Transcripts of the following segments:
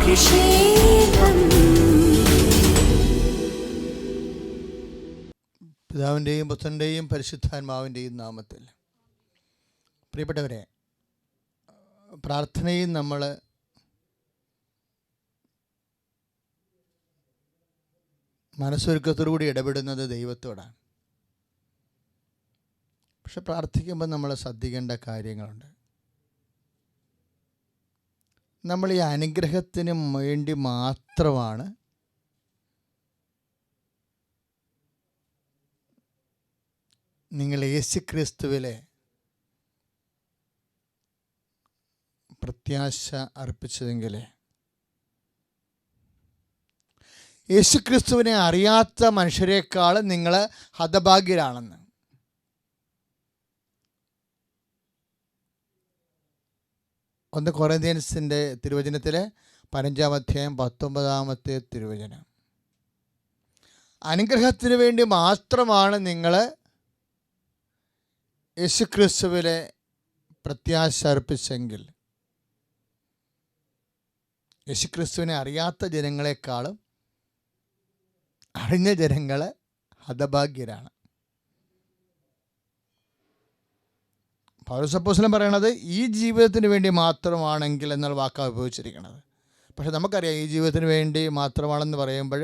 അഭിഷേകം പിതാവിന്റെയും പുത്രന്റെയും പരിശുദ്ധാത്മാവിന്റെയും നാമത്തിൽ. പ്രിയപ്പെട്ടവരെ പ്രാർത്ഥനയും നമ്മൾ മനസ്സൊരുക്കത്തോടുകൂടി ഇടപെടുന്നത് ദൈവത്തോടാണ്. പക്ഷെ പ്രാർത്ഥിക്കുമ്പോൾ നമ്മൾ ശ്രദ്ധിക്കേണ്ട കാര്യങ്ങളുണ്ട്. നമ്മൾ ഈ അനുഗ്രഹത്തിന് വേണ്ടി മാത്രമാണ് നിങ്ങൾ യേശു ക്രിസ്തുവിലെ പ്രത്യാശ അർപ്പിച്ചതെങ്കിൽ യേശുക്രിസ്തുവിനെ അറിയാത്ത മനുഷ്യരെക്കാൾ നിങ്ങൾ ഹതഭാഗ്യരാണെന്ന്. ഒന്ന് കൊറേന്ത്യൻസിന്റെ തിരുവചനത്തിലെ പതിനഞ്ചാം അധ്യായം പത്തൊമ്പതാമത്തെ തിരുവചനം. അനുഗ്രഹത്തിന് വേണ്ടി മാത്രമാണ് നിങ്ങൾ യേശുക്രിസ്തുവിലെ പ്രത്യാശ അർപ്പിച്ചെങ്കിൽ. യേശുക്രിസ്തുവിനെ അറിയാത്ത ജനങ്ങളെക്കാളും അറിഞ്ഞ ജനങ്ങൾ ഹതഭാഗ്യരാണ്. പൗരസപ്പോസലം പറയണത് ഈ ജീവിതത്തിന് വേണ്ടി മാത്രമാണെങ്കിൽ എന്നുള്ള വാക്കാണ് ഉപയോഗിച്ചിരിക്കുന്നത് പക്ഷെ നമുക്കറിയാം ഈ ജീവിതത്തിന് വേണ്ടി മാത്രമാണെന്ന് പറയുമ്പോൾ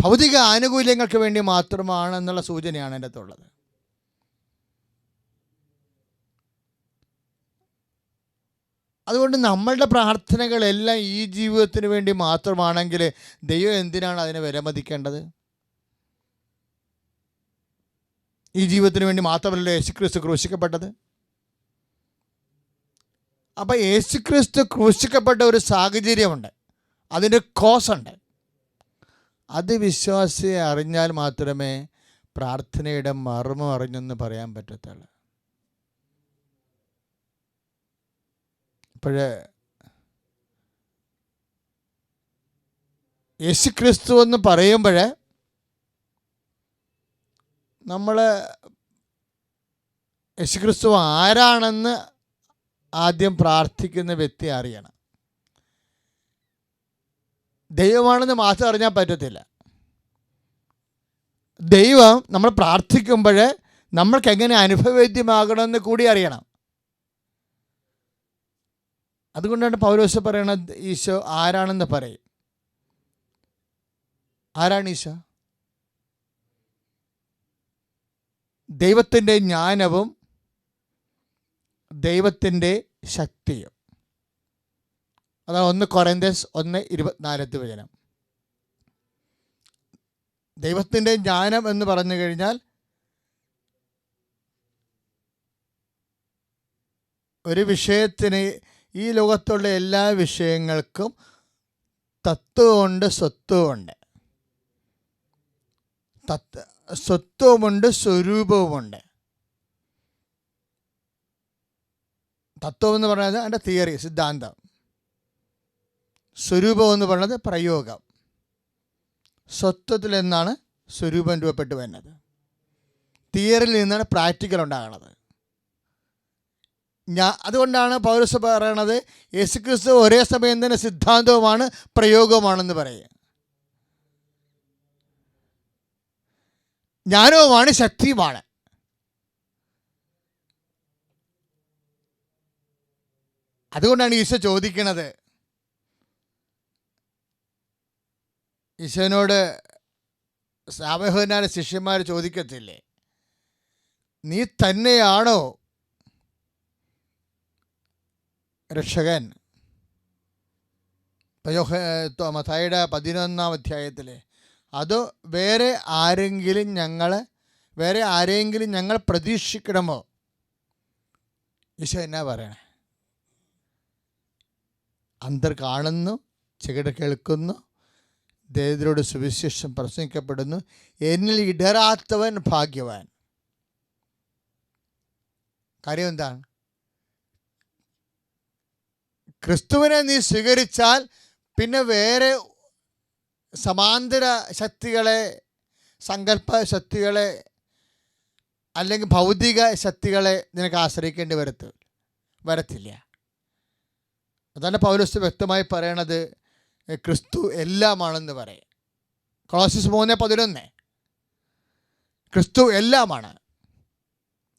ഭൗതിക ആനുകൂല്യങ്ങൾക്ക് വേണ്ടി മാത്രമാണെന്നുള്ള സൂചനയാണ് എന്റെ അകത്തുള്ളത് അതുകൊണ്ട് നമ്മളുടെ പ്രാർത്ഥനകളെല്ലാം ഈ ജീവിതത്തിന് വേണ്ടി മാത്രമാണെങ്കിൽ ദൈവം എന്തിനാണ് അതിനെ വിലമതിക്കേണ്ടത്? ഈ ജീവിതത്തിന് വേണ്ടി മാത്രമല്ല യേശുക്രിസ്തു ക്രൂശിക്കപ്പെട്ടത്? അപ്പോൾ യേശുക്രിസ്തു ക്രൂശിക്കപ്പെട്ട ഒരു സാഹചര്യമുണ്ട്. അതിന്റെ കോസുണ്ട്. അത് വിശ്വാസിയെ അറിഞ്ഞാൽ മാത്രമേ പ്രാർത്ഥനയുടെ മർമ്മം അറിഞ്ഞെന്ന് പറയാൻ പറ്റത്തുള്ളൂ. ഇപ്പോഴേ യേശുക്രിസ്തു എന്ന് പറയുമ്പോൾ നമ്മൾ യേശുക്രിസ്തു ആരാണെന്ന് ആദ്യം പ്രാർത്ഥിക്കുന്ന വ്യക്തി അറിയണം. ദൈവമാണെന്ന് മാത്രം അറിഞ്ഞാൽ പറ്റത്തില്ല. ദൈവം നമ്മൾ പ്രാർത്ഥിക്കുമ്പോൾ നമ്മൾക്ക് എങ്ങനെ അനുഭവവേദ്യമാകണമെന്ന് കൂടി അറിയണം. അതുകൊണ്ടാണ് പൗലോസ് പറയണത് ഈശോ ആരാണെന്ന് പറയും. ആരാണ് ഈശോ? ദൈവത്തിന്റെ ജ്ഞാനവും ദൈവത്തിന്റെ ശക്തിയും. അതാണ് ഒന്ന് കൊറന്തസ് ഒന്ന് ഇരുപത്തിനാലത്ത് വചനം. ദൈവത്തിന്റെ ജ്ഞാനം എന്ന് പറഞ്ഞു കഴിഞ്ഞാൽ ഒരു വിഷയത്തിന് ഈ ലോകത്തുള്ള എല്ലാ വിഷയങ്ങൾക്കും തത്വമുണ്ട് സ്വത്വമുണ്ട്. തത്വ സ്വത്വമുണ്ട് സ്വരൂപവുമുണ്ട്. തത്വം എന്ന് പറയുന്നത് അതിന്റെ തിയറി സിദ്ധാന്തം. സ്വരൂപം എന്ന് പറയുന്നത് പ്രയോഗം. സ്വത്വത്തിൽ നിന്നാണ് സ്വരൂപം രൂപപ്പെട്ടു വരുന്നത്. തിയറിയിൽ നിന്നാണ് പ്രാക്ടിക്കൽ ഉണ്ടാകുന്നത്. ഞാൻ അതുകൊണ്ടാണ് പൗരസ് പറയണത് യേശുക്രിസ്തു ഒരേ സമയം തന്നെ സിദ്ധാന്തവുമാണ് പ്രയോഗവുമാണെന്ന് പറയുക. ജ്ഞാനവുമാണ് ശക്തിയുമാണ്. അതുകൊണ്ടാണ് ഈശോ ചോദിക്കുന്നത്. ഈശോനോട് സാമഹനായ ശിഷ്യന്മാർ ചോദിക്കത്തില്ലേ? നീ തന്നെയാണോ രക്ഷകൻ? മഥായിയുടെ പതിനൊന്നാം അധ്യായത്തിൽ അതോ വേറെ ആരെങ്കിലും ഞങ്ങൾ വേറെ ആരെങ്കിലും ഞങ്ങൾ പ്രതീക്ഷിക്കണമോ? ഈശോ എന്നാ പറയണേ? അന്തർ കാണുന്നു ചെകിട കേൾക്കുന്നു ദരിദ്രരുടെ സുവിശേഷം പ്രസംഗിക്കപ്പെടുന്നു എന്നിൽ ഇടരാത്തവൻ ഭാഗ്യവാൻ. കാര്യം എന്താണ്? ക്രിസ്തുവിനെ നീ സ്വീകരിച്ചാൽ പിന്നെ വേറെ സമാന്തര ശക്തികളെ സങ്കല്പ ശക്തികളെ അല്ലെങ്കിൽ ഭൗതിക ശക്തികളെ നിനക്ക് ആശ്രയിക്കേണ്ടി വരത്ത് വരത്തില്ല. അതാണ് പൗലോസ് വ്യക്തമായി പറയണത് ക്രിസ്തു എല്ലാമാണെന്ന് പറയും ക്ലോസിസ് മൂന്ന് പതിനൊന്ന്. ക്രിസ്തു എല്ലാമാണ്.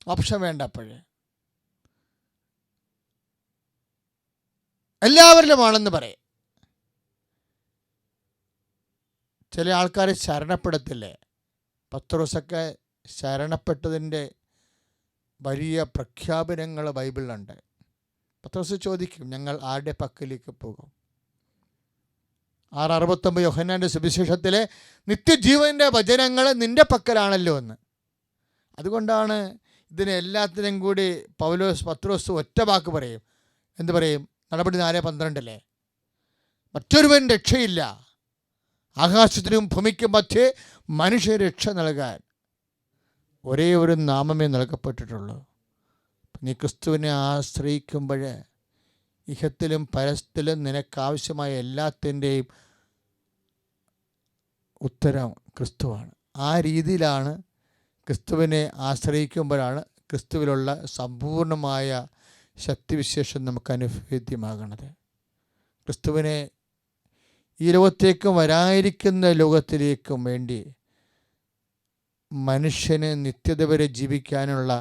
ഓപ്ഷൻ വേണ്ട അപ്പോഴ് എല്ലാവരിലുമാണെന്ന് പറയും. ചില ആൾക്കാർ ശരണപ്പെടത്തില്ലേ? പത്രോസൊക്കെ ശരണപ്പെട്ടതിന്റെ വലിയ പ്രഖ്യാപനങ്ങൾ ബൈബിളിലുണ്ട്. പത്രോസ് ചോദിക്കും ഞങ്ങൾ ആരുടെ പക്കലേക്ക് പോകും? ആറ് അറുപത്തൊമ്പത് യോഹന്നാന്റെ സുവിശേഷത്തിലെ നിത്യജീവന്റെ വചനങ്ങൾ നിന്റെ പക്കലാണല്ലോ എന്ന്. അതുകൊണ്ടാണ് ഇതിനെ എല്ലാത്തിനും കൂടി പൗലോസ് പത്രോസ് ഒറ്റ വാക്ക് പറയും. എന്ത് പറയും? നടപടി നാല് പന്ത്രണ്ടല്ലേ? മറ്റൊരുവൻ രക്ഷയില്ല. ആകാശത്തിനും ഭൂമിക്കും മധ്യേ മനുഷ്യ രക്ഷ നൽകാൻ ഒരേ ഒരു നാമമേ നൽകപ്പെട്ടിട്ടുള്ളൂ. നീ ക്രിസ്തുവിനെ ആശ്രയിക്കുമ്പോൾ ഇഹത്തിലും പരസ്യത്തിലും നിനക്കാവശ്യമായ എല്ലാത്തിന്റെയും ഉത്തരം ക്രിസ്തുവാണ്. ആ രീതിയിലാണ് ക്രിസ്തുവിനെ ആശ്രയിക്കുമ്പോഴാണ് ക്രിസ്തുവിലുള്ള സമ്പൂർണമായ ശക്തിവിശേഷം നമുക്ക് അനുഭവേദ്യമാകണത് ക്രിസ്തുവിനെ ഈ ലോകത്തേക്കും വരാനിരിക്കുന്ന ലോകത്തിലേക്കും വേണ്ടി മനുഷ്യന് നിത്യത വരെ ജീവിക്കാനുള്ള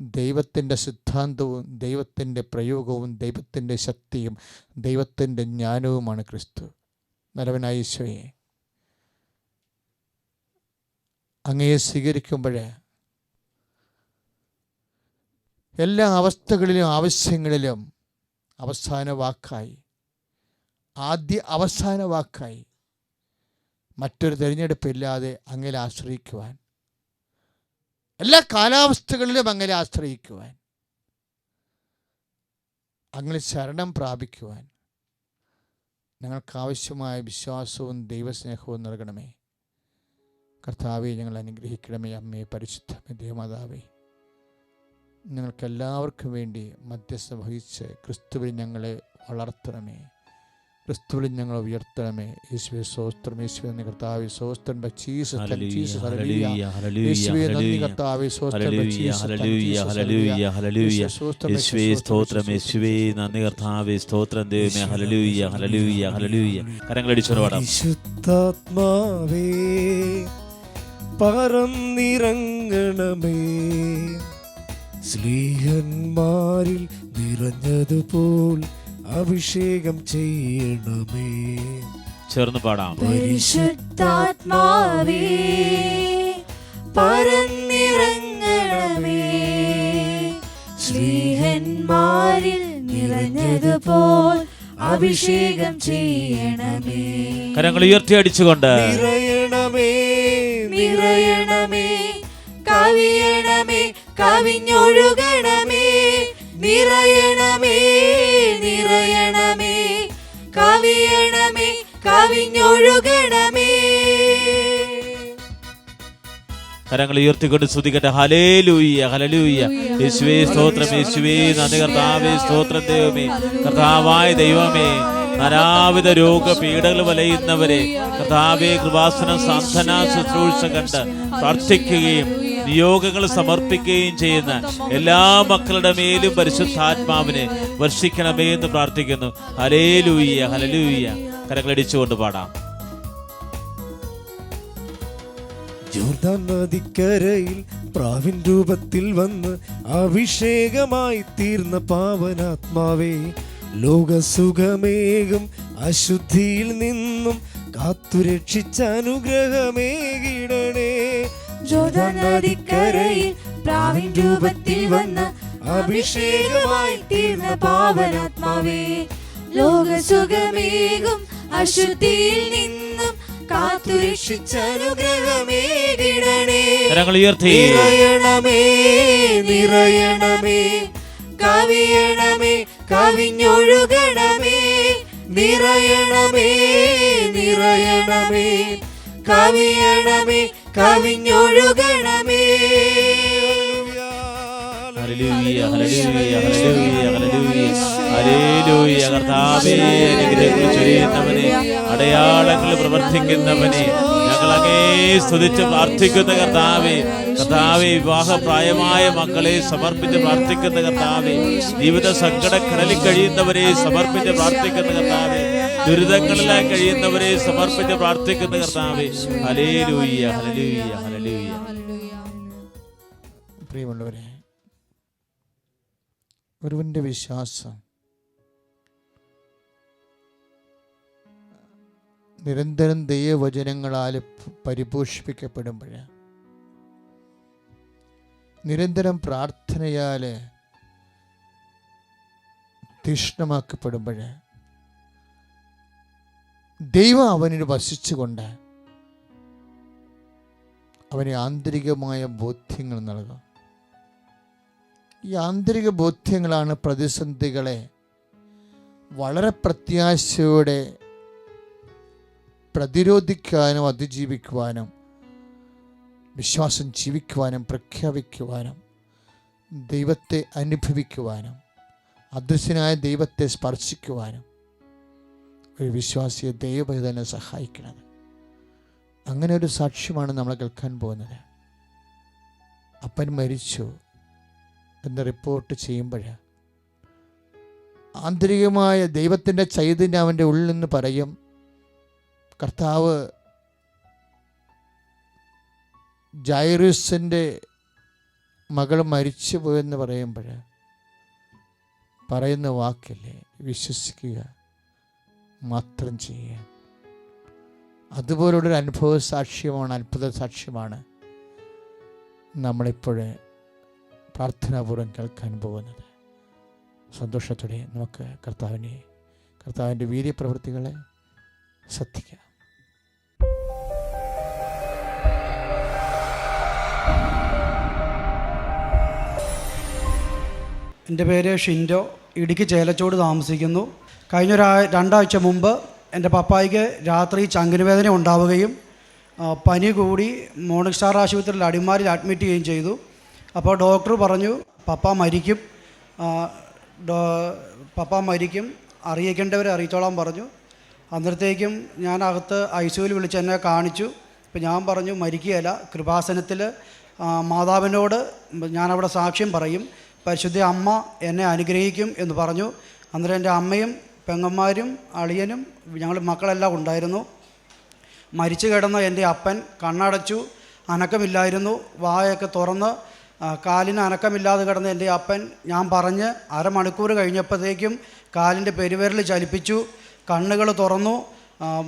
ദൈവത്തിന്റെ സിദ്ധാന്തവും ദൈവത്തിന്റെ പ്രയോഗവും ദൈവത്തിന്റെ ശക്തിയും ദൈവത്തിന്റെ ജ്ഞാനവുമാണ് ക്രിസ്തു. നരവനായ ഈശോയെ അങ്ങയെ സ്വീകരിക്കുമ്പോൾ എല്ലാ അവസ്ഥകളിലും ആവശ്യങ്ങളിലും അവസാന വാക്കായി ആദ്യ അവസാന വാക്കായി. മറ്റൊരു തിരഞ്ഞെടുപ്പില്ലാതെ അങ്ങനെ ആശ്രയിക്കുവാൻ. എല്ലാ കാലാവസ്ഥകളിലും അങ്ങനെ ആശ്രയിക്കുവാൻ. അങ്ങനെ ശരണം പ്രാപിക്കുവാൻ. ഞങ്ങൾക്കാവശ്യമായ വിശ്വാസവും ദൈവസ്നേഹവും നൽകണമേ. കർത്താവെ ഞങ്ങൾ അനുഗ്രഹിക്കണമേ. അമ്മേ പരിശുദ്ധമേ ദേവമാതാവേ. ഞങ്ങൾക്കെല്ലാവർക്കും വേണ്ടി മധ്യസ്ഥ വഹിച്ച് ക്രിസ്തുവിൽ ഞങ്ങളെ വളർത്തണമേ. ക്രിസ്തുവിൽ ഞങ്ങൾ ഉയർത്തണമേ. യേശുവെ സ്വസ്ത്രം യേശുവെ നന്ദി കർത്താവെ. സ്വസ്ത്രം ജീസസ് ഹല്ലേലൂയ, ജീസസ്. യേശുവെ നന്ദി ഹല്ലേലൂയ. കർത്താവെ. സ്വസ്ത്രം ഹല്ലേലൂയ, ഹല്ലേലൂയ, ഹല്ലേലൂയ, ഹല്ലേലൂയ. യേശുവേ സ്തോത്രം. യേശുവേ നന്ദി കർത്താവേ. സ്തോത്രം ദൈവമേ. Hallelujah hallelujah hallelujah. കരങ്ങളടിച്ചോട് പാടാം വിശുദ്ധാത്മാവേ പറന്നിറങ്ങണമേ. സ്ലീഹന്മാരിൽ നിറഞ്ഞതുപോൽ അഭിഷേകം ചെയ്യണമേ. ചേർന്ന് പാടാം. പരിശുദ്ധാത്മാവേ പരന്നിറങ്ങണമേ. ശ്രീഹന്മാരിൽ നിറഞ്ഞതുപോൽ അഭിഷേകം ചെയ്യണമേ. കരങ്ങൾ ഉയർത്തി അടിച്ചുകൊണ്ട് നിറയണമേ. നിറയണമേ കവിയണമേ കവിഞ്ഞൊഴുകണമേ. നിറയണമേ. നിറയണമേ. കവിയണമേ കവിഞ്ഞൊഴുകണമേ. കരങ്ങൾ ഉയർത്തിക്കൊണ്ട് സ്തുതിക്കട്ടെ. ഹലേ ലൂയ്യ ഹലലൂയ്യ യേശുവേ സ്തോത്രം യേശുവേ നന്ദി കർത്താവേ സ്തോത്രം ദൈവമേ. കർത്താവായ ദൈവമേ നാനാവിധ രോഗപീഠകൾ വലയുന്നവരെ കർത്താവേ കൃപാസനം സാന്ത്വന ശുശ്രൂഷ കണ്ട് പ്രാർത്ഥിക്കുകയും നിയോഗങ്ങൾ സമർപ്പിക്കുകയും ചെയ്യുന്ന എല്ലാ മക്കളുടെ മേലും പരിശുദ്ധാത്മാവിനെ വർഷിക്കണമേ എന്ന് പ്രാർത്ഥിക്കുന്നു. ഹലേലൂയ്യ ഹലലൂയ്യ കരകളടിച്ചുകൊണ്ട് പാടാം. ജോർദാൻ നദിക്കരയിൽ പ്രാവിൻ രൂപത്തിൽ വന്ന് അഭിഷേകമായി തീർന്ന പാവനാത്മാവേ ലോകസുഖമേകും അശുദ്ധിയിൽ നിന്നും കാത്തുരക്ഷിച്ച അനുഗ്രഹമേകിടണേ. ജോർദാൻ നദിക്കരയിൽ പ്രാവിൻ രൂപത്തിൽ വന്ന അഭിഷേകമായി തീർന്ന പാവനാത്മാവേ ലോകസുഖമേകും അശുദ്ധിയിൽ നിന്നും കാത്തുരക്ഷിച്ച അനുഗ്രഹമേകിടണേ കരങ്ങൾ ഉയർത്തി. നിറയണമേ നിറയണമേ കവിയണമേ കവിഞ്ഞൊഴുകണമേ നിറയണമേ നിറയണമേ കവിയണമേ കവിഞ്ഞൊഴുകണമേ. ചൊരിയുന്നവനെ അടയാളങ്ങൾ പ്രവർത്തിക്കുന്നവനെ ഞങ്ങൾ അങ്ങേ സ്തുതിച്ച് പ്രാർത്ഥിക്കുന്ന കർത്താവെ കർത്താവെ വിവാഹപ്രായമായ മക്കളെ സമർപ്പിച്ച് പ്രാർത്ഥിക്കുന്ന കർത്താവെ ജീവിത സങ്കടക്കടലിൽ കഴിയുന്നവരെ സമർപ്പിച്ച് പ്രാർത്ഥിക്കുന്ന കർത്താവെ ദുരിതങ്ങളിലായി കഴിയുന്നവരെ സമർപ്പിച്ച് പ്രാർത്ഥിക്കുന്ന കർത്താവെ ഹലേലൂയ്യ ഹലലൂയ്യ ഹലലൂയ്യ പ്രിയമുള്ളവരെ ഒരുവന്റെ വിശ്വാസം നിരന്തരം ദൈവവചനങ്ങളാൽ പരിപോഷിപ്പിക്കപ്പെടുമ്പോൾ നിരന്തരം പ്രാർത്ഥനയാൽ തീഷ്ണമാക്കപ്പെടുമ്പോൾ ദൈവം അവനിൽ വസിച്ചുകൊണ്ട് അവന് ആന്തരികമായ ബോധ്യങ്ങൾ നൽകുക. ഈ ആന്തരിക ബോധ്യങ്ങളാണ് പ്രതിസന്ധികളെ വളരെ പ്രത്യാശയോടെ പ്രതിരോധിക്കാനും അതിജീവിക്കുവാനും വിശ്വാസം ജീവിക്കുവാനും പ്രഖ്യാപിക്കുവാനും ദൈവത്തെ അനുഭവിക്കുവാനും അദൃശ്യനായ ദൈവത്തെ സ്പർശിക്കുവാനും ഒരു വിശ്വാസിയെ ദൈവം തന്നെ സഹായിക്കണത് അങ്ങനെ ഒരു സാക്ഷ്യമാണ് നമ്മൾ കേൾക്കാൻ പോകുന്നത്. അപ്പൻ മരിച്ചു എന്ന് റിപ്പോർട്ട് ചെയ്യുമ്പോൾ ആന്തരികമായ ദൈവത്തിന്റെ ചൈതന്യം അവന്റെ ഉള്ളിൽ നിന്ന് പറയും കർത്താവ് ജൈറൂസിന്റെ മകൾ മരിച്ചു പോയെന്ന് പറയുമ്പോൾ പറയുന്ന വാക്കല്ലേ? വിശ്വസിക്കുക. മാത്രം ചെയ്യുക. അതുപോലുള്ളൊരു അനുഭവ സാക്ഷ്യമാണ് അത്ഭുത സാക്ഷ്യമാണ് നമ്മളിപ്പോൾ പ്രാർത്ഥനാപൂർവം കേൾക്കാൻ പോകുന്നത്. സന്തോഷത്തോടെ നമുക്ക് കർത്താവിനെ കർത്താവിന്റെ വീര്യപ്രവൃത്തികളെ ശ്രദ്ധിക്കാം. എന്റെ പേര് ഷിൻഡോ. ഇടുക്കി ചേലച്ചോട് താമസിക്കുന്നു. കഴിഞ്ഞ ഒരു രണ്ടാഴ്ച മുമ്പ് എന്റെ പപ്പായിക്ക് രാത്രി ചങ്കിന് വേദന ഉണ്ടാവുകയും പനി കൂടി മോർണിംഗ് സ്റ്റാർ ആശുപത്രിയിൽ അടിമാലിൽ അഡ്മിറ്റ് ചെയ്യുകയും ചെയ്തു. അപ്പോൾ ഡോക്ടർ പറഞ്ഞു പപ്പ മരിക്കും. പപ്പ മരിക്കും അറിയിക്കേണ്ടവരെ അറിയിച്ചോളാൻ പറഞ്ഞു. അന്നേരത്തേക്കും ഞാൻ അകത്ത് ഐ സിയുവിൽ വിളിച്ച് എന്നെ കാണിച്ചു. ഇപ്പം ഞാൻ പറഞ്ഞു മരിക്കുകയല്ല കൃപാസനത്തിൽ മാതാവിനോട് ഞാനവിടെ സാക്ഷ്യം പറയും. പരിശുദ്ധ അമ്മ എന്നെ അനുഗ്രഹിക്കും എന്ന് പറഞ്ഞു. അന്നേരം എന്റെ അമ്മയും പെങ്ങന്മാരും അളിയനും ഞങ്ങൾ മക്കളെല്ലാം ഉണ്ടായിരുന്നു. മരിച്ചു കിടന്ന എന്റെ അപ്പൻ കണ്ണടച്ചു അനക്കമില്ലായിരുന്നു. വായൊക്കെ തുറന്ന് കാലിന് അനക്കമില്ലാതെ കിടന്ന എന്റെ അപ്പൻ ഞാൻ പറഞ്ഞ് അരമണിക്കൂർ കഴിഞ്ഞപ്പോഴത്തേക്കും കാലിന്റെ പെരുവിരൽ ചലിപ്പിച്ചു കണ്ണുകൾ തുറന്നു.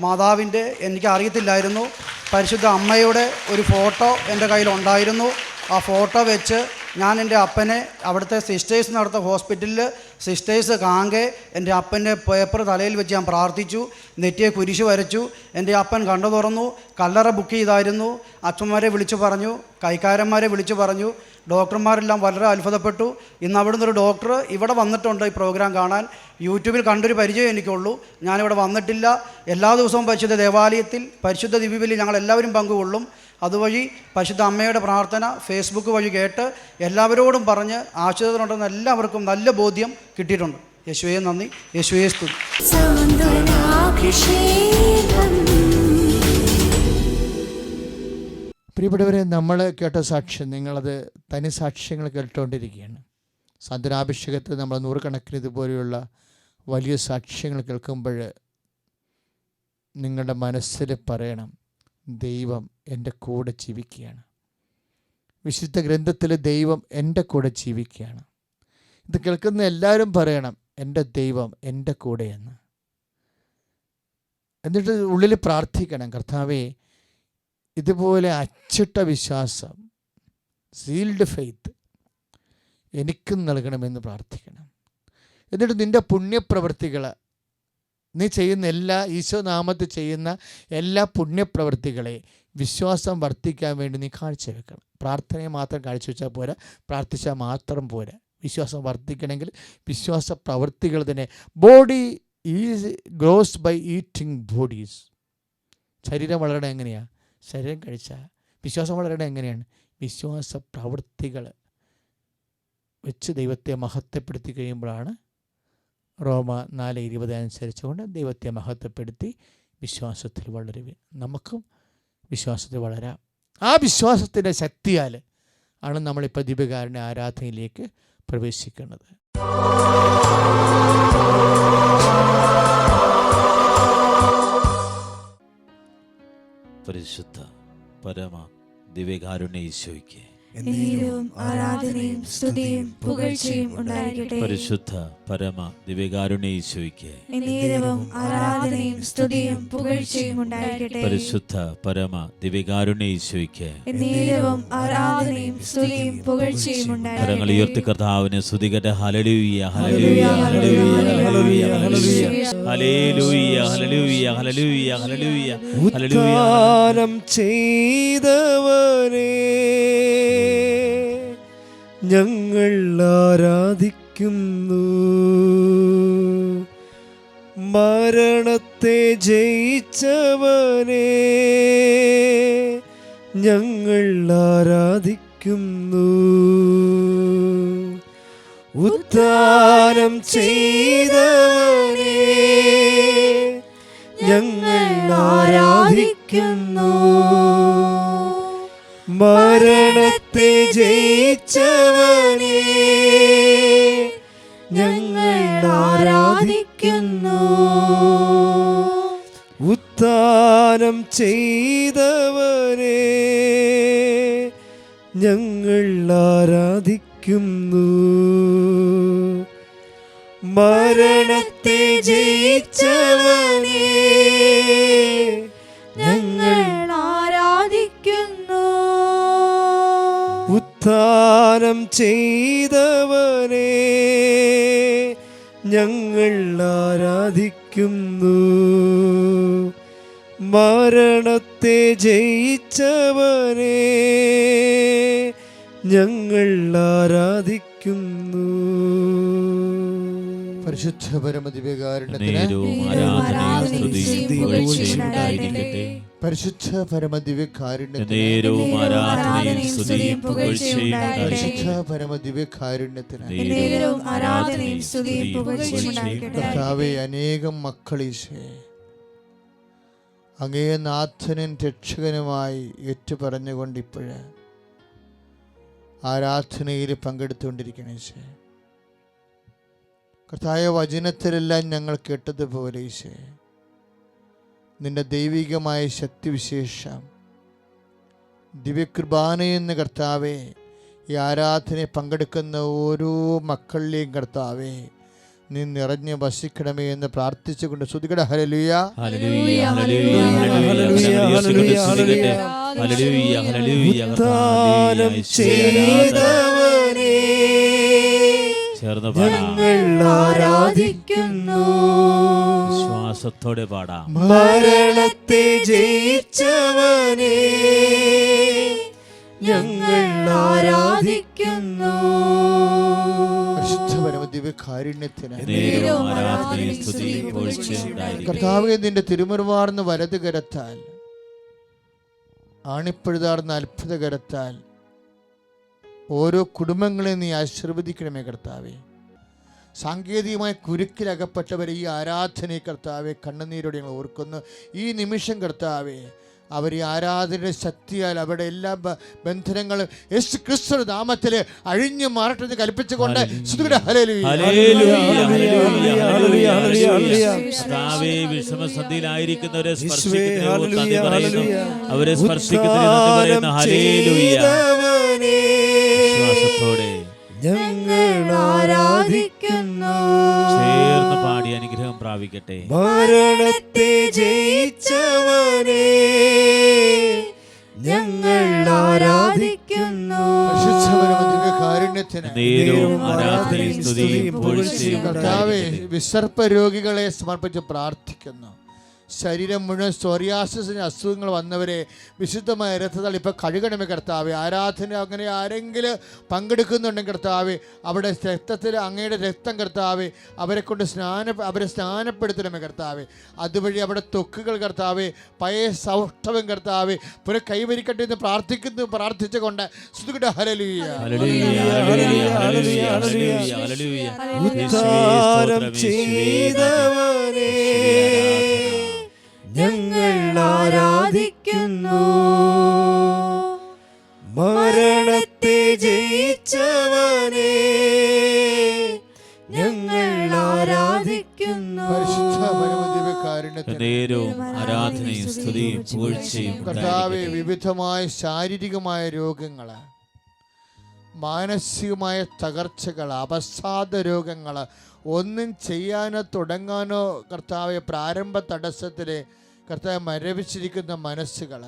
മാതാവിന്റെ എനിക്ക് അറിയത്തില്ലായിരുന്നു. പരിശുദ്ധ അമ്മയുടെ ഒരു ഫോട്ടോ എന്റെ കയ്യിലുണ്ടായിരുന്നു ആ ഫോട്ടോ വെച്ച് ഞാൻ എന്റെ അപ്പനെ അവിടുത്തെ സിസ്റ്റേഴ്സ് നടത്ത ഹോസ്പിറ്റലിൽ സിസ്റ്റേഴ്സ് കാങ്കെ എന്റെ അപ്പന്റെ പേപ്പർ തലയിൽ വെച്ച് ഞാൻ പ്രാർത്ഥിച്ചു നെറ്റിയെ കുരിശ് വരച്ചു എന്റെ അപ്പൻ കണ്ടു തുറന്നു കല്ലറ ബുക്ക് ചെയ്തായിരുന്നു അച്ഛന്മാരെ വിളിച്ചു പറഞ്ഞു കൈക്കാരന്മാരെ വിളിച്ചു പറഞ്ഞു ഡോക്ടർമാരെല്ലാം വളരെ അത്ഭുതപ്പെട്ടു. ഇന്ന് അവിടുന്ന് ഒരു ഡോക്ടർ ഇവിടെ വന്നിട്ടുണ്ട് ഈ പ്രോഗ്രാം കാണാൻ. യൂട്യൂബിൽ കണ്ടൊരു പരിചയം എനിക്കുള്ളൂ. ഞാനിവിടെ വന്നിട്ടില്ല. എല്ലാ ദിവസവും പരിശുദ്ധ ദേവാലയത്തിൽ പരിശുദ്ധ ദിവ്യബലി ഞങ്ങൾ എല്ലാവരും പങ്കുകൊള്ളും. അതുവഴി പരിശുദ്ധ അമ്മയുടെ പ്രാർത്ഥന ഫേസ്ബുക്ക് വഴി കേട്ട് എല്ലാവരോടും പറഞ്ഞ് ആശ്രിതരുണ്ടെന്ന് എല്ലാവർക്കും നല്ല ബോധ്യം കിട്ടിയിട്ടുണ്ട്. യേശുവേ നന്ദി. യേശുവേ സ്തുതി. പ്രിയപ്പെട്ടവരെ നമ്മൾ കേട്ട സാക്ഷ്യം നിങ്ങളത് തനി സാക്ഷ്യങ്ങൾ കേട്ടുകൊണ്ടിരിക്കുകയാണ്. സാന്ത്വനാഭിഷേകത്തിൽ നമ്മൾ നൂറുകണക്കിന് ഇതുപോലെയുള്ള വലിയ സാക്ഷ്യങ്ങൾ കേൾക്കുമ്പോൾ നിങ്ങളുടെ മനസ്സിൽ പറയണം ദൈവം എന്റെ കൂടെ ജീവിക്കുകയാണ്. വിശുദ്ധ ഗ്രന്ഥത്തിൽ ദൈവം എന്റെ കൂടെ ജീവിക്കുകയാണ്. ഇത് കേൾക്കുന്ന എല്ലാവരും പറയണം എന്റെ ദൈവം എന്റെ കൂടെയെന്ന്. എന്നിട്ട് ഉള്ളിൽ പ്രാർത്ഥിക്കണം കർത്താവേ ഇതുപോലെ അച്ചിട്ട വിശ്വാസം സീൽഡ് ഫെയ്ത്ത് എനിക്കും നൽകണമെന്ന് പ്രാർത്ഥിക്കണം. എന്നിട്ട് നിന്റെ പുണ്യപ്രവൃത്തികൾ നീ ചെയ്യുന്ന എല്ലാ ഈശോ നാമത്തിൽ ചെയ്യുന്ന എല്ലാ പുണ്യപ്രവൃത്തികളെ വിശ്വാസം വർദ്ധിക്കാൻ വേണ്ടി നീ കാഴ്ചവെക്കണം. പ്രാർത്ഥനയെ മാത്രം കാഴ്ചവെച്ചാൽ പോരാ. പ്രാർത്ഥിച്ചാൽ മാത്രം പോരാ. വിശ്വാസം വർദ്ധിക്കണമെങ്കിൽ വിശ്വാസ പ്രവൃത്തികൾ തന്നെ. Body is grows by eating bodies ശരീരം വളരണം എങ്ങനെയാണ് ശരീരം കഴിച്ചാൽ വിശ്വാസം വളരണം എങ്ങനെയാണ്? വിശ്വാസ പ്രവൃത്തികൾ വെച്ച് ദൈവത്തെ മഹത്വപ്പെടുത്തി കഴിയുമ്പോഴാണ് റോമ നാല് ഇരുപത് അനുസരിച്ചുകൊണ്ട് ദൈവത്തെ മഹത്വപ്പെടുത്തി വിശ്വാസത്തിൽ വളരുവിൻ. നമുക്കും വിശ്വാസത്തിൽ വളരാം. ആ വിശ്വാസത്തിന്റെ ശക്തിയാൽ ആണ് നമ്മളിപ്പോൾ ദീപകാരന്റെ ആരാധനയിലേക്ക് പ്രവേശിക്കുന്നത്. പരിശുദ്ധ പരമ ദിവ്യകാരുണ്യ ഈശോയ്ക്ക് എന്നേരവും ആരാധനയും സ്തുതിയും പുകഴ്ചയും ഉണ്ടായിരിക്കട്ടെ. പരിശുദ്ധ പരമ ദിവ്യകാരുണ്യ ഈശോയ്ക്ക് എന്നേരവും ആരാധനയും സ്തുതിയും പുകഴ്ചയും ഉണ്ടായിരിക്കട്ടെ. പരിശുദ്ധ പരമ ദിവ്യകാരുണ്യ ഈശോയ്ക്ക് എന്നേരവും ആരാധനയും സ്തുതിയും പുകഴ്ചയും കരങ്ങൾ ഉണ്ടായിരിക്കട്ടെ ഉയർത്തി കർത്താവിനെ സ്തുതികട്ടെ. ഹലലൂയ ഹലലൂയ ഹലലൂയ ഹലലൂയ ഹലലൂയ ഹലലൂയ ഹലലൂയ ഹലലൂയ ഹലലൂയ ഉത്ഥാനം ചെയ്തവനെ ഞങ്ങൾ ആരാധിക്കുന്നു. മരണത്തെ ജയിച്ചവനെ ഞങ്ങൾ ആരാധിക്കുന്നു. ഉദ്ധാരം ചെയ്തവനെ ഞങ്ങൾ ആരാധിക്കുന്നു. മരണത്തെ ഞങ്ങൾ ആരാധിക്കുന്നു. ഉത്ഥാനം ചെയ്തവനെ ഞങ്ങൾ ആരാധിക്കുന്നു. മരണത്തെ ജയിച്ചവനെ വാഗ്ദാനം ചെയ്തവനെ ഞങ്ങൾ ആരാധിക്കുന്നു. മരണത്തെ ജയിച്ചവനെ ഞങ്ങൾ ആരാധിക്കുന്നു. പരിശുദ്ധ പരമതിവേകാരണത്തിന് ആരാധന സ്തുതി പരിശുദ്ധ പരമദിവ്യകാരുണ്യത്തിനായി പരിശുദ്ധ പരമദിവ്യകാരുണ്യത്തിനായി കർത്താവെ അനേകം മക്കൾ അങ്ങേ നാഥനും രക്ഷകനുമായി ഏറ്റുപറഞ്ഞുകൊണ്ട് ഇപ്പോഴ് ആരാധനയിൽ പങ്കെടുത്തുകൊണ്ടിരിക്കണേ ഈശേ. കർത്തായ വചനത്തിലെല്ലാം ഞങ്ങൾ കേട്ടതുപോലെ ഈശേ നിന്റെ ദൈവികമായ ശക്തിവിശേഷം. ദിവ്യകൃപാനയെന്ന് കർത്താവെ ഈ ആരാധനയെ പങ്കെടുക്കുന്ന ഓരോ മക്കളിലെയും കർത്താവേ നീ നിറഞ്ഞ് വസിക്കണമേ എന്ന് പ്രാർത്ഥിച്ചുകൊണ്ട് ശ്രുതികട ഹരലുയ ഹല്ലേലൂയ ഹല്ലേലൂയ ഹല്ലേലൂയ ചേർന്ന് ആരാധിക്കുന്നു. വിശ്വാസത്തോടെ പാടാം. മരണത്തെ ജയിച്ചവനെ ഞങ്ങൾ ആരാധിക്കുന്നു. കർത്താവെ നിന്റെ തിരുമുറിവാർന്ന് വലത് കരത്താൽ ആണിപ്പഴുതാർന്ന് അത്ഭുത കരത്താൽ ഓരോ കുടുംബങ്ങളെ നീ ആശീർവദിക്കണമേ കർത്താവേ. സാങ്കേതികമായ കുരുക്കിലകപ്പെട്ടവരെ ഈ ആരാധനയെ കർത്താവെ കണ്ണുനീരോടെ ഞങ്ങൾ ഓർക്കുന്നു. ഈ നിമിഷം കർത്താവെ അവർ ഈ ആരാധനയുടെ ശക്തിയാൽ അവരുടെ എല്ലാ ബന്ധനങ്ങളും യേശു ക്രിസ്തു നാമത്തിൽ അഴിഞ്ഞു മാറട്ടെ എന്ന് കൽപ്പിച്ചുകൊണ്ട് വിഷമസന്ധിയിലായിരിക്കുന്നവരെ. അവരെ സ്പർശിക്കുന്നതിന് ഞങ്ങൾ ആരാധിക്കുന്നു. ചേർന്ന് പാടി അനുഗ്രഹം പ്രാപിക്കട്ടെ. മരണത്തെ ജയിച്ചവനെ ഞങ്ങൾ ആരാധിക്കുന്നു. വിസർപ്പ രോഗികളെ സമർപ്പിച്ച് പ്രാർത്ഥിക്കുന്നു. ശരീരം മുഴുവൻ സോറിയാസിന് അസുഖങ്ങൾ വന്നവരെ വിശുദ്ധമായ രഥത്തിൽ ഇപ്പം കഴുകണമേ കർത്താവെ. ആരാധന അങ്ങനെ ആരെങ്കിലും പങ്കെടുക്കുന്നുണ്ടെങ്കിൽ കർത്താവെ അവിടെ രക്തത്തിൽ അങ്ങയുടെ രക്തം കർത്താവെ അവരെ കൊണ്ട് സ്നാന അവരെ സ്നാനപ്പെടുത്തണമേ കർത്താവെ. അതുവഴി അവിടെ തൊക്കുകൾ കർത്താവെ പഴയ സൗഷ്ടവം കർത്താവെ പുര കൈവരിക്കട്ടെ എന്ന് പ്രാർത്ഥിക്കുന്നു പ്രാർത്ഥിച്ചുകൊണ്ട് ശ്രുതികട ഉദ്ധാരം. ചെയ്തവനെ. യേശുവേ, ആരാധന. ഞങ്ങൾ ആരാധിക്കുന്നു. മരണത്തെ ജയിച്ചവനെ ഞങ്ങൾ ആരാധിക്കുന്നു. ആരാധനയും സ്തുതിയും പുകഴ്ചയും കർത്താവെ വിവിധമായ ശാരീരികമായ രോഗങ്ങൾ മാനസികമായ തകർച്ചകൾ അവസാദ രോഗങ്ങൾ ഒന്നും ചെയ്യാനോ തുടങ്ങാനോ കർത്താവെ പ്രാരംഭ തടസ്സത്തിൽ കർത്താവ് മരവിച്ചിരിക്കുന്ന മനസ്സുകൾ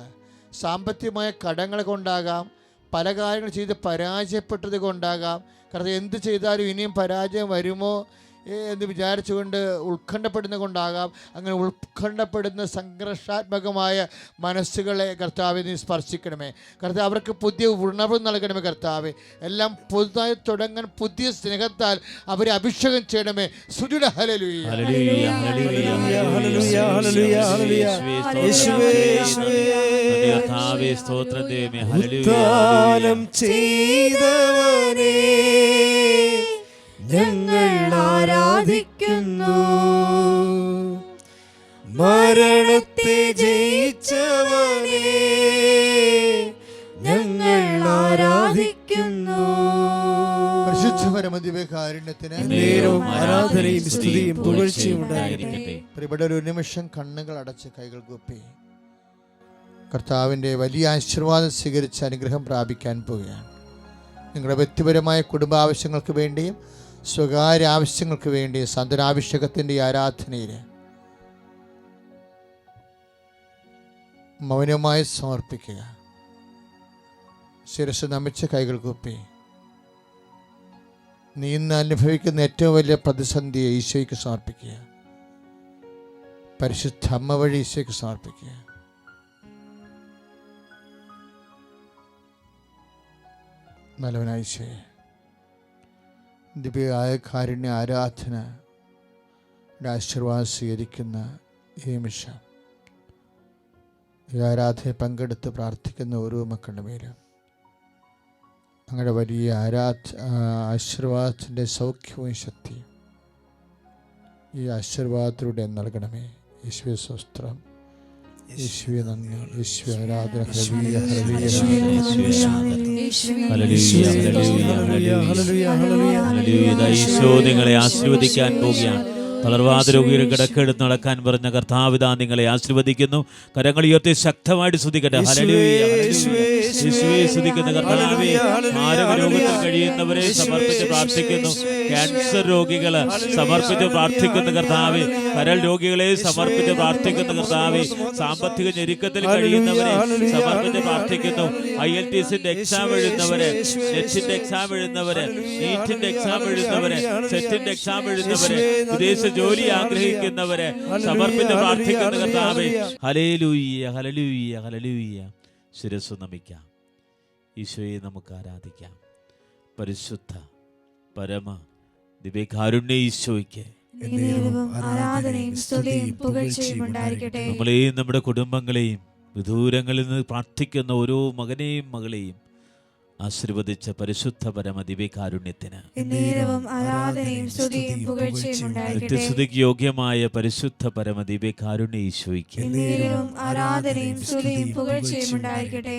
സാമ്പത്തികമായ കടങ്ങൾ കൊണ്ടാകാം. പല കാര്യങ്ങൾ ചെയ്ത് പരാജയപ്പെട്ടത് കൊണ്ടാകാം. കർത്താവ് എന്ത് ചെയ്താലും ഇനിയും പരാജയം വരുമോ? എന്ന് വിചാരിച്ചുകൊണ്ട് ഉത്കണ്ഠപ്പെടുന്ന കൊണ്ടാകാം അങ്ങനെ ഉത്കണ്ഠപ്പെടുന്ന സംഘർഷാത്മകമായ മനസ്സുകളെ കർത്താവെ നീ സ്പർശിക്കണമേ. കർത്താവ് അവർക്ക് പുതിയ ഉണർവ് നൽകണമേ കർത്താവെ. എല്ലാം പുതുതായി തുടങ്ങാൻ പുതിയ സ്നേഹത്താൽ അവരെ അഭിഷേകം ചെയ്യണമേ. സുരുടെ hallelujah hallelujah, hallelujah, hallelujah, hallelujah, hallelujah. യേശുവേ, യേശുവേ. കർത്താവേ, സ്തോത്രം ദൈവമേ, ഹല്ലേലൂയ, ഉദ്ധാനം ഹല്ലേലൂയ. ചെയ്തവനെ. ഞങ്ങൾ ആരാധിക്കുന്നു. മരണത്തെ ജയിച്ചവനെ ഞങ്ങൾ ആരാധിക്കുന്നു. ആരാധനയും സ്തുതിയും പുകഴ്ചയും ഉണ്ടായിരിക്കട്ടെ. ഒരു നിമിഷം കണ്ണുകൾ അടച്ച് കൈകൾ കൂപ്പി. കർത്താവിന്റെ വലിയ ആശീർവാദം സ്വീകരിച്ച് അനുഗ്രഹം പ്രാപിക്കാൻ പോവുകയാണ്. നിങ്ങളുടെ വ്യക്തിപരമായ കുടുംബാവശ്യങ്ങൾക്ക് വേണ്ടിയും സ്വകാര്യ ആവശ്യങ്ങൾക്ക് വേണ്ടി സന്തനാഭിഷേകത്തിന്റെ ആരാധനയിൽ മൗനമായി സമർപ്പിക്കുക. ശിരസ് നമിച്ച കൈകൾ കൂപ്പി. നീ ഇന്ന് അനുഭവിക്കുന്ന ഏറ്റവും വലിയ പ്രതിസന്ധിയെ ഈശോയ്ക്ക് സമർപ്പിക്കുക. പരിശുദ്ധ അമ്മ വഴി ഈശോയ്ക്ക് സമർപ്പിക്കുക. നല്ലവനായ ദിവ്യമായ കാരുണ്യ ആരാധന ആശീർവാദം സ്വീകരിക്കുന്ന ഈ നിമിഷം ഈ ആരാധനയെ പങ്കെടുത്ത് പ്രാർത്ഥിക്കുന്ന ഓരോ മക്കളുടെ മേലും അങ്ങയുടെ വലിയ ആരാധ ആശീർവാദത്തിന്റെ സൗഖ്യവും ശക്തിയും ഈ ആശീർവാദത്തിലൂടെ നൽകണമേ. യേശുവെ സ്വസ്ത്രം യേശുവെ നന്ദി യേശുവെ ആരാധന ഹല്ലേലൂയ, ഹല്ലേലൂയ, ഹല്ലേലൂയ, ഹല്ലേലൂയ, ഈശോ നിങ്ങളെ ആശീർവദിക്കാൻ പോവുകയാണ്. തളർവാദ രോഗികൾ കിടക്കെടുത്ത് നടക്കാൻ പറഞ്ഞ കർത്താവിത നിങ്ങളെ ആശീർവദിക്കുന്നു. കരങ്ങൾ ഉയർത്തി ശക്തമായിട്ട് ശ്രദ്ധിക്കട്ടെ ഹല്ലേലൂയ, ഹല്ലേലൂയ. കർത്താവേ കഴിയുന്നവരെ സമർപ്പിച്ച് പ്രാർത്ഥിക്കുന്നു. ക്യാൻസർ രോഗികൾ സമർപ്പിച്ച് പ്രാർത്ഥിക്കുന്ന കർത്താവേ കരൾ രോഗികളെ സമർപ്പിച്ച് പ്രാർത്ഥിക്കുന്ന കർത്താവേ സാമ്പത്തിക ഞെരുക്കത്തിൽ കഴിയുന്നവരെ സമർപ്പിച്ച് പ്രാർത്ഥിക്കുന്നു. ഐ എൽ ടി എസിന്റെ എക്സാം എഴുതുന്നവരെ നെറ്റിന്റെ എക്സാം എഴുതുന്നവരെ നീറ്റിന്റെ എക്സാം എഴുതുന്നവരെ സെറ്റിന്റെ എക്സാം എഴുതുന്നവരെ വിദേശ ജോലി ആഗ്രഹിക്കുന്നവരെ സമർപ്പിച്ച് പ്രാർത്ഥിക്കുന്ന കർത്താവേ. ഹലേലൂയ്യ ഹലലൂയ്യ ഹലലൂയ്യ ശിരസ് നമിക്കാം. ഈശോയെ നമുക്ക് ആരാധിക്കാം. പരിശുദ്ധ പരമ ദിവ്യകാരുണ്യ ഈശോയ്ക്ക് നമ്മളെയും നമ്മുടെ കുടുംബങ്ങളെയും വിദൂരങ്ങളിൽ നിന്ന് പ്രാർത്ഥിക്കുന്ന ഓരോ മകനെയും മകളെയും ആശീർവദിച്ച പരിശുദ്ധ പരമ ദിവ്യകാരുണ്യത്തിന് ആരാധനയും സ്തുതിയും പുകഴ്ചയും ഉണ്ടായിരിക്കട്ടെ നിത്യസ്തുതിക്ക് യോഗ്യമായ പരിശുദ്ധ പരമ ദിവ്യകാരുണ്യ ഈശോയ്ക്ക് ആരാധനയും സ്തുതിയും പുകഴ്ചയും ഉണ്ടായിരിക്കട്ടെ